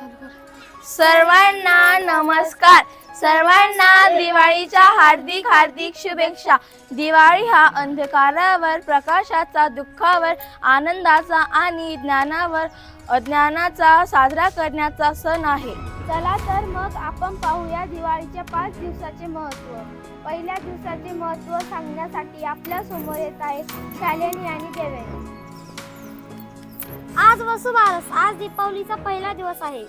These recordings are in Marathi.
सर्वांना नमस्कार. सर्वांना दिवाळीच्या हार्दिक हार्दिक शुभेच्छा. दिवाळी हा अंधकारावर प्रकाशाचा दुःखावर आनंदाचा आणि ज्ञानावर अज्ञानाचा साजरा करण्याचा सण आहे. चला तर मग आपण पाहूया दिवाळीच्या पाच दिवसाचे महत्त्व. पहिल्या दिवसाचे महत्त्व सांगण्यासाठी आपल्यासमोर येत आहेत शालिनी आणि देवेनी आज वसुबारस. आज दीपावलीचा पहिला दिवस आहे.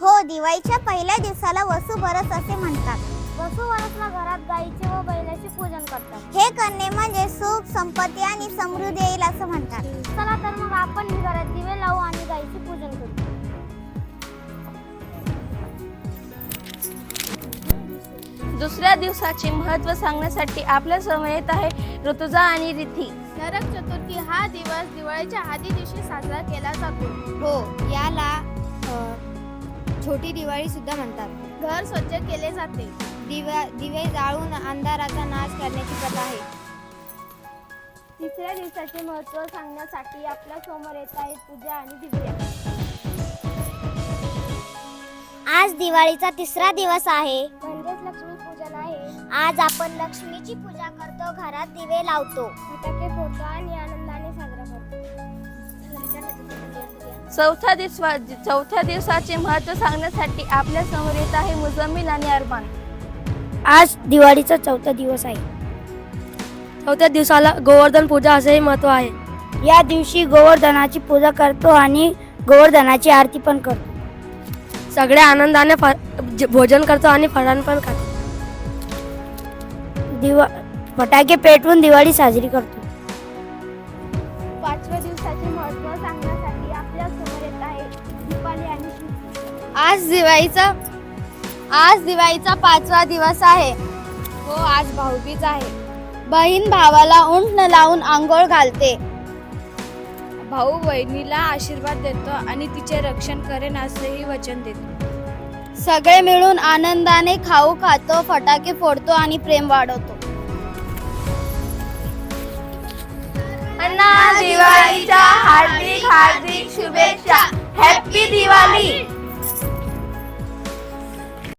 हो दिवाळीच्या पहिल्या दिवसाला वसुबरस असे म्हणतात. वसुबारसला घरात गाईचे व बैलाचे पूजन करतात. हे करणे म्हणजे सुख संपत्ती आणि समृद्धी येईल असं म्हणतात. चला तर मग आपण घरात दिवे लावू आणि दुसऱ्या दिवसाचे महत्त्व सांगण्यासाठी आपल्यासमोर येत आहे ऋतुजा आणि रिद्धी नरक चतुर्थी हा दिवस दिवाळीच्या आधी दिवशी साजरा केला जातो. हो याला छोटी दिवाळी सुद्धा म्हणतात. घर स्वच्छ केले जाते. दिव्या दिवे जाळून अंधाराचा नाश करण्याची प्रथा आहे. तिसऱ्या दिवसाचे महत्त्व सांगण्यासाठी आपल्यासमोर येत आहेत पूजा आणि दिव्या आज दिवाळीचा तिसरा दिवस आहे. म्हणजेच आहे आज आपण लक्ष्मीची पूजा करतो घरात दिवे लावतो. फटाके फोडतो आणि आनंदाने साजरा करतो. चौथ्या दिवसा चौथ्या दिवसाचे महत्त्व सांगण्यासाठी आपल्यासमोर येत आहे मुजम्मिल आणि अरमान. आज दिवाळीचा चौथा दिवस आहे. चौथ्या दिवसाला गोवर्धन पूजा असेही महत्त्व आहे. या दिवशी गोवर्धनाची पूजा करतो आणि गोवर्धनाची आरती पण करतो. सगळे आनंदाने भोजन करतो आणि फराळ पण खातो. दिवा फटाके पेटवून दिवाळी साजरी करतो. पाचव्या दिवसाचे महत्त्व सांगण्यासाठी आपल्यासमोर येत आहे दीपाली आणि श्रुती. आज दिवाळीचा आज दिवाळीचा पाचवा दिवस आहे. हो आज भाऊबीज आहे. बहीण भावाला उंट लावून आंघोळ घालते. भाऊ बहिणीला आशीर्वाद देतो आणि तिचे रक्षण करेन असेही वचन देतो. सगळे मिळून आनंदाने खाऊ खातो फटाके फोडतो आणि प्रेम वाढवतो. अण्णा दिवाळीच्या हार्दिक हार्दिक शुभेच्छा.